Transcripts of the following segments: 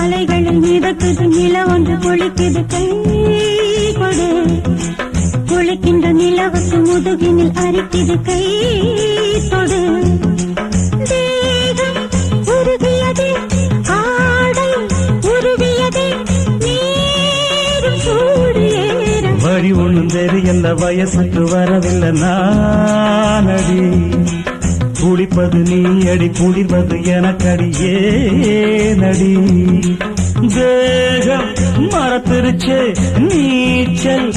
அலைகளில் மிதக்குது நிலவன் முதுகினில் அரித்தது கை தொடு. தேகம் உருகியது ஆடை உருவியது வழி ஒண்ணும் தெரியல வயசுக்கு வரவில்லை நானடி. குளிப்பது நீ அடி குளிர்வது எனக்கடியே நடி தேகம் மறந்துருச்சே நீச்சல்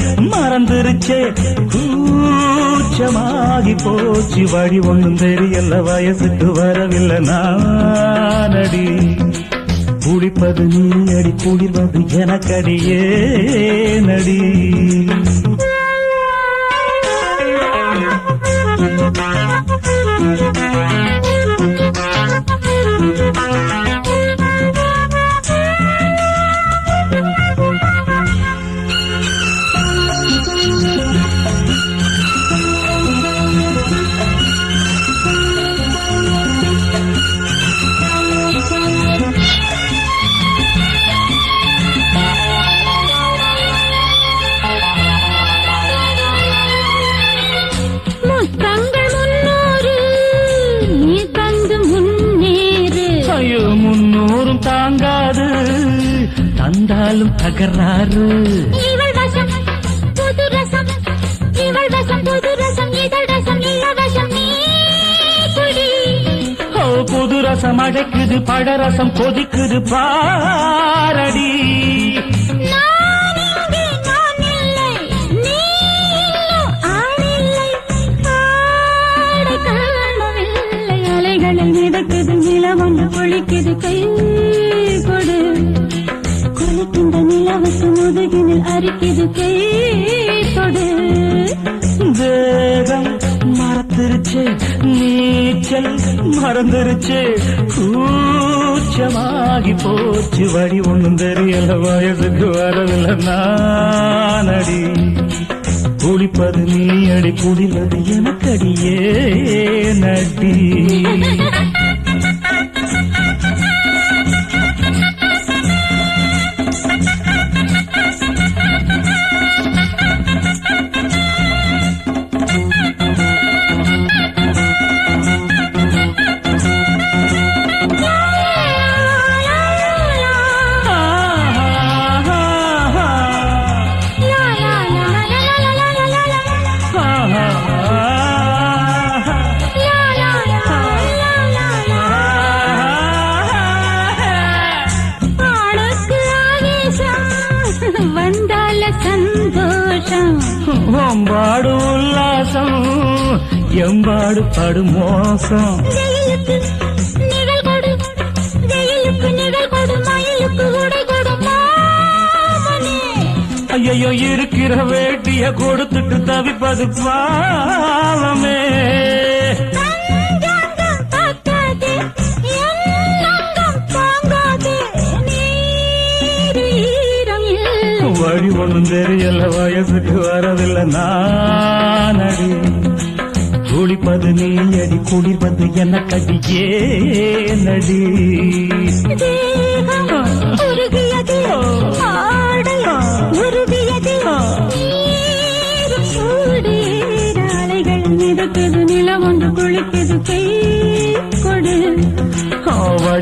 வந்துருச்சே கூச்சமாகி போச்சு. வழி ஒன்றும் தெரியல. வயசுக்கு வரவில்லை. நானடி குளிப்பது நீ அடி குளிர்வது எனக்கடியே நடி குடி. ஓ புது ரசம் அழைக்குது பழரசம் கொதிக்குது பாரடி. அலைகளில் மிதக்குது நிலவொன்று குளிக்குது கை தவசு முதுகினில் அரிக்குது கை தொடு மறந்துருச்சு நீச்சல் மறந்துருச்சு. கூச்சமாகி போச்சு வழி ஒன்றும் தெரியல வயதுக்கு வரவில்லை நானடி. குளிப்பது நீ அடி குடிவது எனக்கடியே நடி. ஒம்பாடு உல்லாசம் எம்பாடு படு மோசம். ஐயோ இருக்கிற வேட்டிய கொடுத்துட்டு தவிப்பது பாவமே. வழி ஒண்ணும் தெரியல வயசுக்கு வரவில்லை நானடி குளிப்பது நீ அடி குடிப்பது குளிர்வது எனக்கடியே நடி தேகம் உருகியது, ஆடை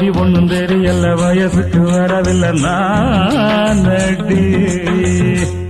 ஆ, வழி தெரியல வயசுக்கு வரவில்லை. நான் நடி.